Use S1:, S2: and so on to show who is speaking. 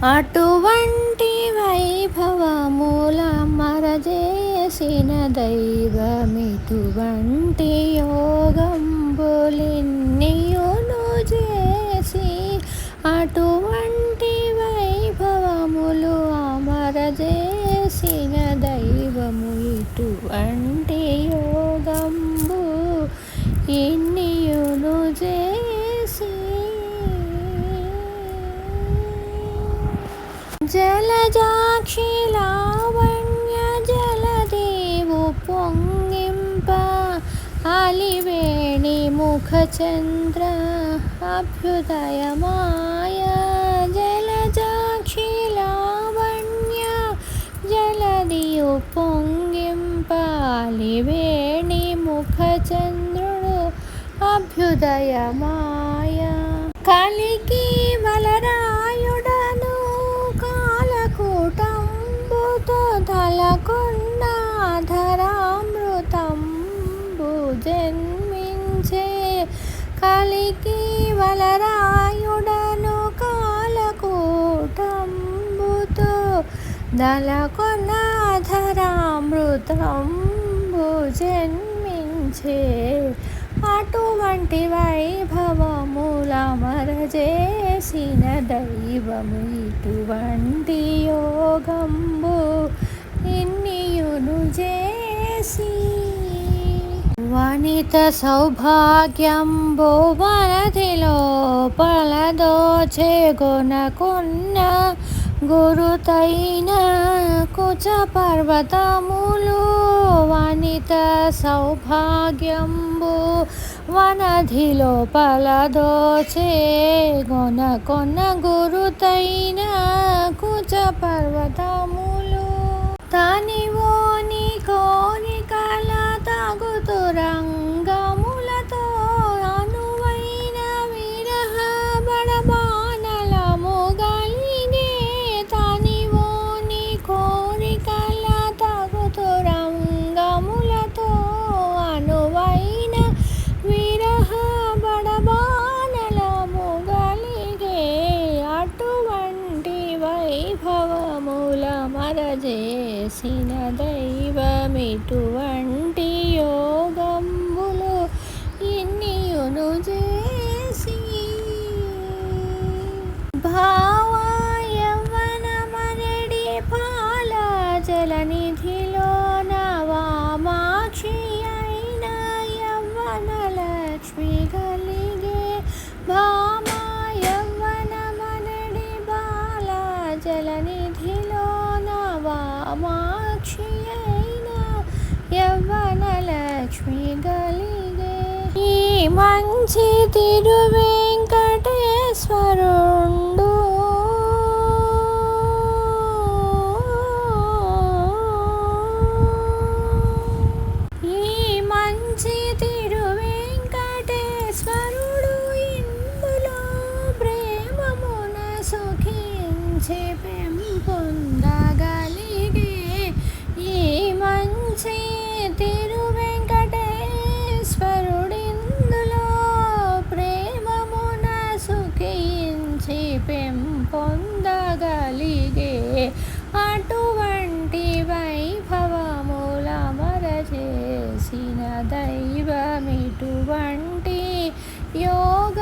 S1: అటువంటి వైభవముల మరజేసిన దైవమిటువంటి యోగంబులిన్నియును చేసి అటువంటి వైభవములు అమరజేసిన దైవము ఇటువంటి యోగంబు ఇన్నియును చేసి జలజాక్షి లావణ్య జలదేవు పొంగింప అలివేణి ముఖచంద్ర అభ్యుదయమాయ జలజాక్షి లావణ్య జలదియు పొంగింప అలివేణి కలికి వలరాయుడను కాలకూటంబుతో దలకొన్న జన్మించే అటువంటి వైభవముల మరజేసిన దైవము ఇటువంటి యోగం వనిత సౌభాగ్యంబు వనతిలో పలదోచే గొనకున్న గురుతైన కుచ పర్వతములు. వనిత సౌభాగ్యంబు వనధిలో పలదోచే గొన గురుతైన కుచ పర్వతములు. తనివోని మరజేసిన దైవమిటువంటి లక్ష్మి కలిగే ఈ మంచి తిరువెంకటేశ్వరుండు. ఈ మంచి తిరువెంకటేశ్వరుడు ఇందులో ప్రేమమున సుఖించి చేసిన దైవమిటువంటి యోగ